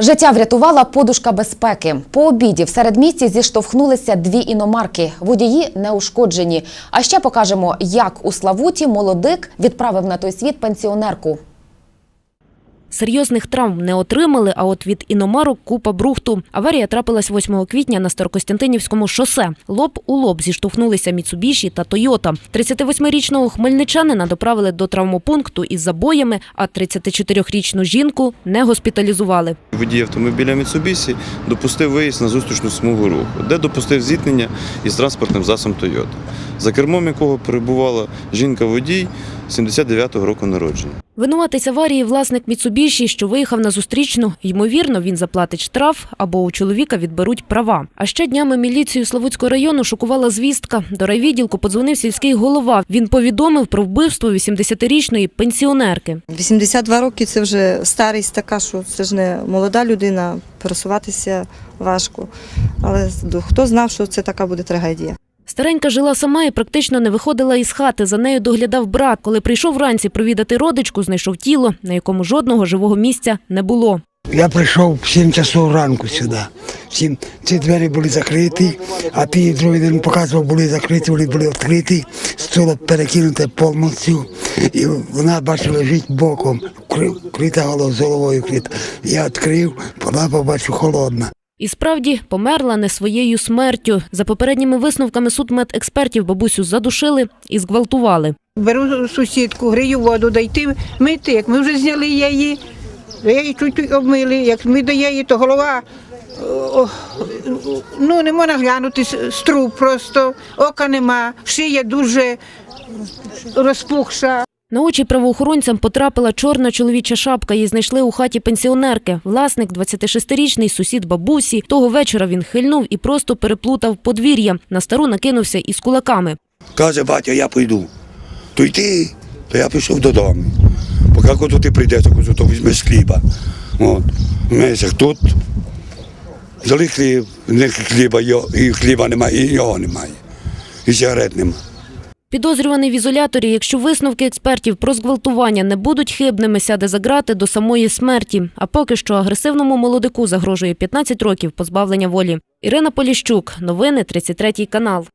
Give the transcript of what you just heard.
Життя врятувала подушка безпеки. По обіді в середмісті зіштовхнулися дві іномарки. Водії не ушкоджені. А ще покажемо, як у Славуті молодик відправив на той світ пенсіонерку. Серйозних травм не отримали, а от від іномарок купа брухту. Аварія трапилась 8 квітня на Старокостянтинівському шосе. Лоб у лоб зіштовхнулися Міцубіші та Тойота. 38-річного хмельничанина доправили до травмопункту із забоями, а 34-річну жінку не госпіталізували. Водій автомобіля Mitsubishi допустив виїзд на зустрічну смугу руху, де допустив зіткнення із транспортним засобом Toyota, за кермом якого перебувала жінка-водій 79-го року народження. Винуватець аварії власник Міцубіші, що виїхав на зустрічну. Ймовірно, він заплатить штраф або у чоловіка відберуть права. А ще днями міліцію Славутського району шокувала звістка. До райвідділку подзвонив сільський голова. Він повідомив про вбивство 80-річної пенсіонерки. 82 роки це вже старість така, що це ж не молода людина, пересуватися важко. Але хто знав, що це така буде трагедія. Старенька жила сама і практично не виходила із хати. За нею доглядав брат. Коли прийшов вранці провідати родичку, знайшов тіло, на якому жодного живого місця не було. Я прийшов в 7 часов ранку сюди. Всім ці двері були закриті, а ті другий день показував, були закриті, вони були відкриті, стуло перекинуте повністю. І вона бачила лежить боком, з головою вкрита. Я відкрив, вона побачу холодна. І справді померла не своєю смертю. За попередніми висновками судмедекспертів бабусю задушили і зґвалтували. Беру сусідку, грію воду, дайте мити. Як ми вже зняли її, її чуть обмили. Як ми до її, то голова. Ну, не можна глянути с- струб просто, ока нема, шия дуже розпухша. На очі правоохоронцям потрапила чорна чоловіча шапка. Її знайшли у хаті пенсіонерки. Власник, 26-річний сусід бабусі. Того вечора він хильнув і просто переплутав подвір'я. На стару накинувся із кулаками. Каже, батя, я прийду. То йти, то я пішов додому. Поки коли ти прийдеш, то, візьмеш хліба. От. Як тут взяли хліб, не хліба, і хліба немає, і його немає. І сигарет немає. Підозрюваний в ізоляторі, якщо висновки експертів про зґвалтування не будуть хибними, сяде за грати до самої смерті. А поки що агресивному молодику загрожує 15 років позбавлення волі. Ірина Поліщук. Новини 33 канал.